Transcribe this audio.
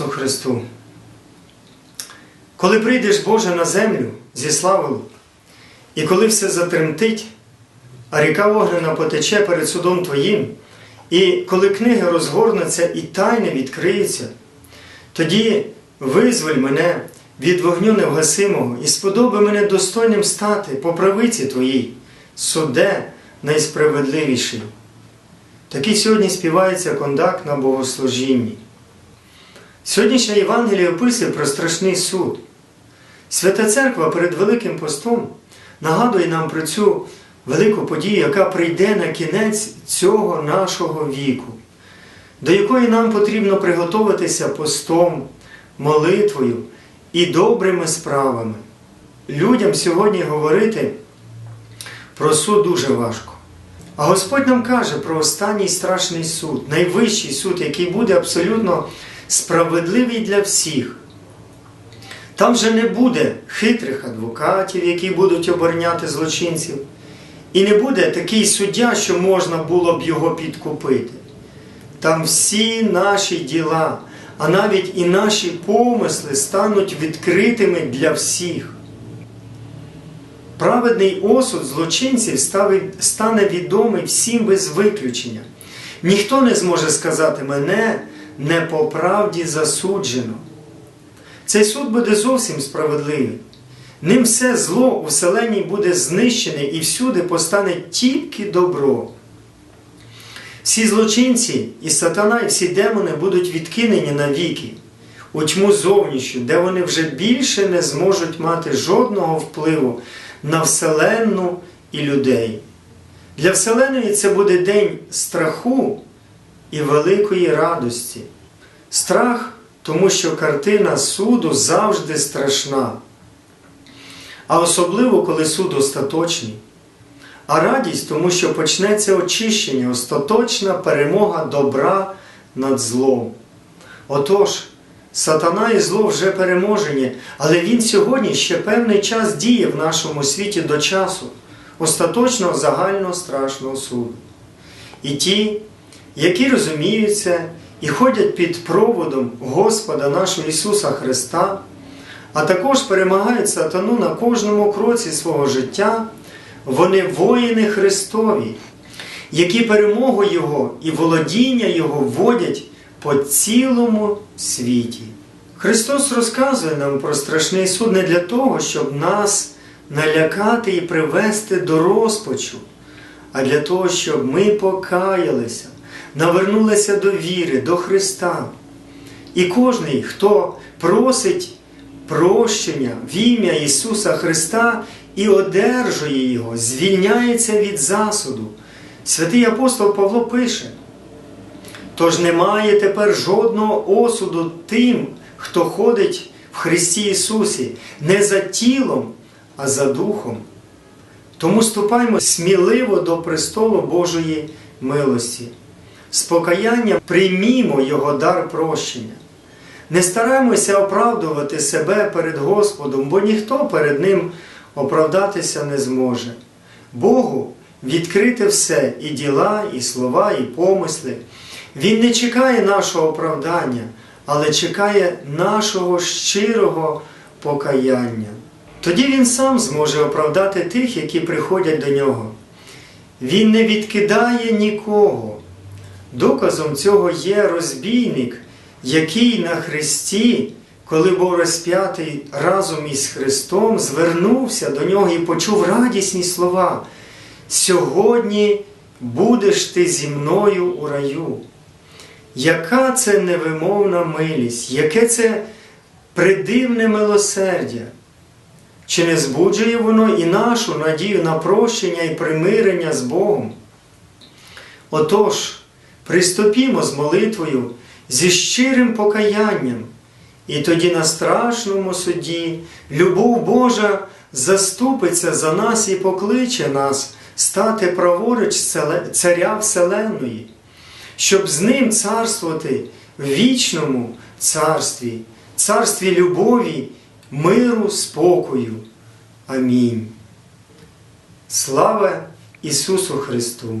Ісусу Христу! Коли прийдеш Боже на землю зі славою, і коли все затремтить, а ріка вогнена потече перед судом Твоїм, і коли книги розгорнуться і тайне відкриються, тоді визволь мене від вогню невгасимого і сподоби мене достойним стати по правиці Твоїй, суде найсправедливіший. Такий сьогодні співається кондак на богослужінні. Сьогоднішня Євангеліє описує про страшний суд. Свята Церква перед Великим постом нагадує нам про цю велику подію, яка прийде на кінець цього нашого віку, до якої нам потрібно приготуватися постом, молитвою і добрими справами. Людям сьогодні говорити про суд дуже важко. А Господь нам каже про останній страшний суд, найвищий суд, який буде абсолютно справедливий для всіх. Там вже не буде хитрих адвокатів, які будуть обороняти злочинців, і не буде такий суддя, що можна було б його підкупити. Там всі наші діла, а навіть і наші помисли стануть відкритими для всіх. Праведний осуд злочинців стане відомий всім без виключення. Ніхто не зможе сказати мене не по правді засуджено. Цей суд буде зовсім справедливий. Ним все зло у вселенні буде знищене і всюди постане тільки добро. Всі злочинці і сатана, і всі демони будуть відкинені навіки, у тьму зовнішню, де вони вже більше не зможуть мати жодного впливу на Вселенну і людей. Для Вселеної це буде день страху і великої радості. Страх, тому що картина суду завжди страшна. А особливо, коли суд остаточний. А радість, тому що почнеться очищення, остаточна перемога добра над злом. Отож, сатана і зло вже переможені, але він сьогодні ще певний час діє в нашому світі до часу, остаточного загального страшного суду. І ті, які розуміються і ходять під проводом Господа нашого Ісуса Христа, а також перемагають сатану на кожному кроці свого життя, вони воїни Христові, які перемогу Його і володіння Його вводять по цілому світі. Христос розказує нам про страшний суд не для того, щоб нас налякати і привести до розпачу, а для того, щоб ми покаялися, навернулися до віри, до Христа. І кожний, хто просить прощення в ім'я Ісуса Христа і одержує Його, звільняється від засуду. Святий апостол Павло пише, тож немає тепер жодного осуду тим, хто ходить в Христі Ісусі, не за тілом, а за духом. Тому ступаймо сміливо до престолу Божої милості. З покаяння приймімо Його дар прощення. Не стараємося оправдувати себе перед Господом, бо ніхто перед Ним оправдатися не зможе. Богу відкрити все і діла, і слова, і помисли. Він не чекає нашого оправдання, але чекає нашого щирого покаяння. Тоді Він сам зможе оправдати тих, які приходять до нього. Він не відкидає нікого. Доказом цього є розбійник, який на Христі, коли був розп'ятий разом із Христом, звернувся до нього і почув радісні слова. Сьогодні будеш ти зі мною у раю. Яка це невимовна милість, яке це придивне милосердя? Чи не збуджує воно і нашу надію на прощення і примирення з Богом? Отож, приступімо з молитвою зі щирим покаянням, і тоді на страшному суді любов Божа заступиться за нас і покличе нас стати праворуч царя Вселенної, щоб з ним царствувати в вічному царстві, царстві любові, миру, спокою. Амінь. Слава Ісусу Христу!